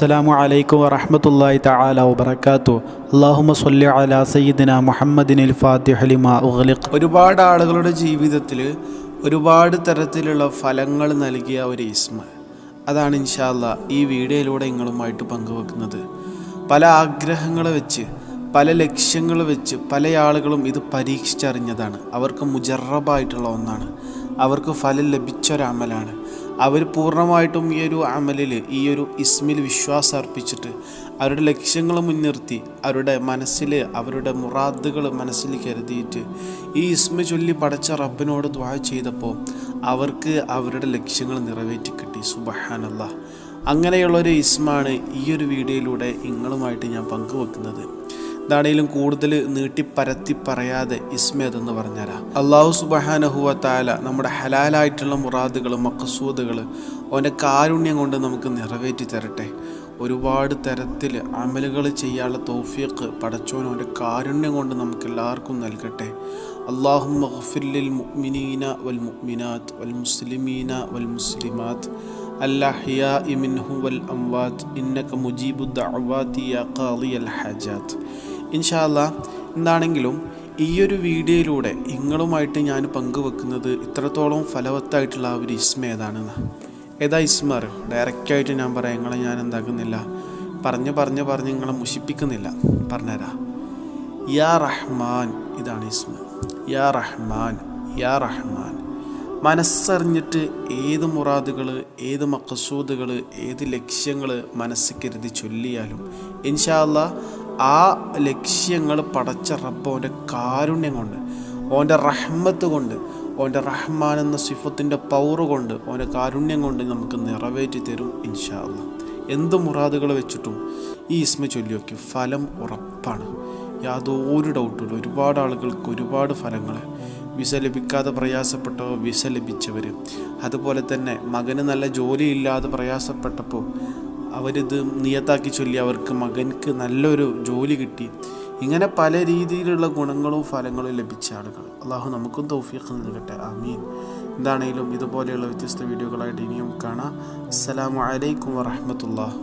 അസ്സലാമു അലൈക്കും വറഹ്മത്തുള്ളാഹി തആല വബറകാതു അല്ലാഹുമ്മ സ്വല്ലി അലാ സയ്യിദിന മുഹമ്മദിനിൽ ഫാത്തിഹ ലിമാ ഉഗ്ലിഖ്. ഒരുപാട് ആളുകളുടെ ജീവിതത്തിൽ ഒരുപാട് തരത്തിലുള്ള ഫലങ്ങൾ നൽകിയ ഒരു ഇസ്മ. അതാണ് ഇൻഷാല്ല ഈ വീഡിയോയിലൂടെ നിങ്ങളുമായിട്ട് പങ്കുവെക്കുന്നത്. പല ആഗ്രഹങ്ങൾ വെച്ച് പല ലക്ഷ്യങ്ങൾ വെച്ച് പല ആളുകളും ഇത് പരീക്ഷിച്ചറിഞ്ഞതാണ്. അവർക്ക് മുജറബായിട്ടുള്ള ഒന്നാണ്. അവർക്ക് ഫലം ലഭിച്ച ഒരു അമലാണ്. അവർ പൂർണമായിട്ടും ഈ ഒരു അമലിൽ ഈ ഒരു ഇസ്മിൽ വിശ്വാസം അർപ്പിച്ചിട്ട് അവരുടെ ലക്ഷ്യങ്ങൾ മുൻനിർത്തി അവരുടെ മനസ്സിൽ അവരുടെ മുറാദുകൾ മനസ്സിൽ കരുതിയിട്ട് ഈ ഇസ്മ ചൊല്ലി പടച്ച റബ്ബിനോട് ദ്വാ ചെയ്തപ്പോൾ അവർക്ക് അവരുടെ ലക്ഷ്യങ്ങൾ നിറവേറ്റി കിട്ടി. സുബഹാനല്ല. അങ്ങനെയുള്ളൊരു ഇസ്മാണ് ഈ ഒരു വീഡിയോയിലൂടെ നിങ്ങളുമായിട്ട് ഞാൻ പങ്കുവെക്കുന്നത്. ഇതാണെങ്കിലും കൂടുതൽ നീട്ടി പരത്തി പറയാതെ ഇസ്മേതെന്ന് പറഞ്ഞുതരാം. അള്ളാഹു സുബഹാനഹുവ താല നമ്മുടെ ഹലാലായിട്ടുള്ള മുറാദുകൾ മക്കസൂദുകൾ അവന്റെ കാരുണ്യം കൊണ്ട് നമുക്ക് നിറവേറ്റി തരട്ടെ. ഒരുപാട് തരത്തിൽ അമലുകൾ ചെയ്യാനുള്ള തൗഫീഖ് പടച്ചോൻ അവന്റെ കാരുണ്യം കൊണ്ട് നമുക്ക് എല്ലാവർക്കും നൽകട്ടെ. അള്ളാഹു മഹഫില്ലിൽ മുഅ്മിനീന വൽ മുഅ്മിനാത്ത് വൽ മുസ്ലിമീന വൽ മുസ്ലിമാത്ത് അല്ലാഹിയാ മിൻഹു വൽ ഇന്നക മുജീബു ദഅവാതി യാ ഖാദിയൽ ഹാജാത്ത് ഇൻഷാല്ല എന്താണെങ്കിലും ഈ ഒരു വീഡിയോയിലൂടെ നിങ്ങളുമായിട്ട് ഞാൻ പങ്കുവെക്കുന്നത് ഇത്രത്തോളം ഫലവത്തായിട്ടുള്ള ആ ഒരു ഇസ്മ ഏതാണെന്ന്? ഏതാ ഇസ്മ അറിയോ? ഡയറക്റ്റായിട്ട് ഞാൻ പറയാം നിങ്ങളെ ഞാൻ എന്താക്കുന്നില്ല? പറഞ്ഞ് പറഞ്ഞ് പറഞ്ഞ് നിങ്ങളെ മുഷിപ്പിക്കുന്നില്ല. പറഞ്ഞുതരാ യാ റഹ്മാൻ ഇതാണ് ഇസ്മ. യാ റഹ്മാൻ യാ റഹ്മാൻ. മനസ്സറിഞ്ഞിട്ട് ഏത് മുറാദുകൾ ഏത് മക്കസൂദുകൾ ഏത് ലക്ഷ്യങ്ങൾ മനസ്സ് കരുതി ചൊല്ലിയാലും ഇൻഷാല്ല ആ ലക്ഷ്യങ്ങൾ പടച്ച റബ്ബ് ഓന്റെ കാരുണ്യം കൊണ്ട് ഓന്റെ റഹ്മത്ത് കൊണ്ട് ഓന്റെ റഹ്മാൻ എന്ന സിഫത്തിന്റെ പവർ കൊണ്ട് ഓന്റെ കാരുണ്യം കൊണ്ട് നമുക്ക് നിറവേറ്റി തരും ഇൻഷാല്ല എന്ത് മുറാദുകൾ വെച്ചിട്ടും ഈ ഇസ്മ ചൊല്ലി നോക്കി ഫലം ഉറപ്പാണ്. യാതൊരു ഡൗട്ടുമില്ല ഒരുപാട് ആളുകൾക്ക് ഒരുപാട് ഫലങ്ങൾ വിസ ലഭിക്കാതെ പ്രയാസപ്പെട്ടവർ വിസ ലഭിച്ചവർ അതുപോലെ തന്നെ മകന് നല്ല ജോലിയില്ലാതെ പ്രയാസപ്പെട്ടപ്പോൾ അവരിത് നിയത്താക്കി ചൊല്ലി അവർക്ക് മകൻക്ക് നല്ലൊരു ജോലി കിട്ടി. ഇങ്ങനെ പല രീതിയിലുള്ള ഗുണങ്ങളും ഫലങ്ങളും ലഭിച്ച ആളുകൾ അള്ളാഹു നമുക്കും തൗഫീഖ് നൽകട്ടെ. ആമീൻ. എന്താണെങ്കിലും ഇതുപോലെയുള്ള വ്യത്യസ്ത വീഡിയോകളായിട്ട് ഇനിയും കാണാം. അസ്സലാമു അലൈക്കും വറഹമത്തുള്ള